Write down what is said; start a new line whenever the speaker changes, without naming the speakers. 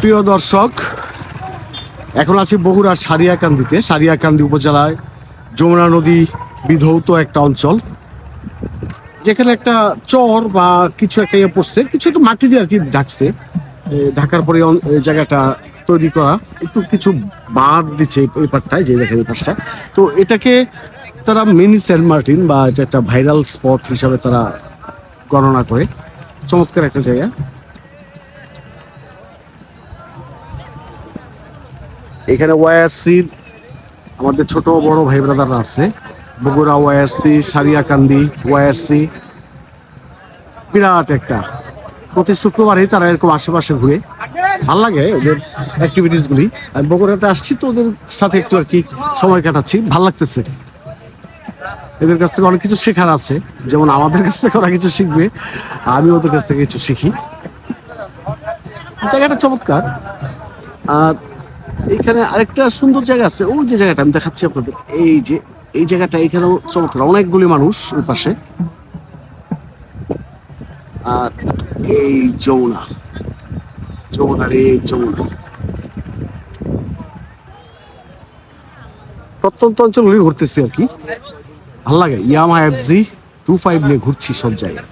প্রিয় দর্শক, এখন আছি বগুড়ার সারিয়াকান্দিতে। সারিয়াকান্দি উপজেলায় যমুনা নদী বিধৌত একটা অঞ্চল, যেখানে একটা চর বা কিছু একটা ইয়ে পড়ছে, কিছু একটা মাটি দিয়ে আর কি ঢাকছে। ঢাকার পরে জায়গাটা তৈরি করা। একটু কিছু বাদ দিচ্ছে এই পাটটায়, যে দেখেন এই পাশটা। তো এটাকে তারা মিনি সেন্ট মার্টিন বা এটা একটা ভাইরাল স্পট হিসাবে তারা গণনা করে। চমৎকার একটা জায়গা। এখানে ওয়াইআরসির আমাদের ছোট বড় ভাই ব্রাদাররা আছে। বগুড়া ওয়াইআরসি সারিয়াকান্দি ওয়াইআরসি বিরাট একটা। প্রতি শুক্রবারই তারা এরকম আশেপাশে ঘুরে। ভালো লাগে ওদের অ্যাক্টিভিটিস গুলি। আমি বগুড়াতে আসছি তো ওদের সাথে একটু আর কি সময় কাটাচ্ছি। ভালো লাগতেছে। এদের কাছ থেকে অনেক কিছু শেখার আছে। যেমন আমাদের কাছ থেকে ওরা কিছু শিখবে। আমি ওদের কাছ থেকে কিছু শিখি। জায়গাটা চমৎকার। আর এইখানে আরেকটা সুন্দর জায়গা আছে। ওই যে জায়গাটা আমি দেখাচ্ছি আপনাদের। এই যে, এই জায়গাটা এখানেও চমৎকার। অনেকগুলি মানুষ ওই পাশে। আর এই যমুনা। যমুনার এই যমুনা। প্রত্যন্ত অঞ্চলগুলি ঘুরতেছি আর কি। ভালো লাগে। Yamaha F Z two five নিয়ে ঘুরছি সব জায়গায়।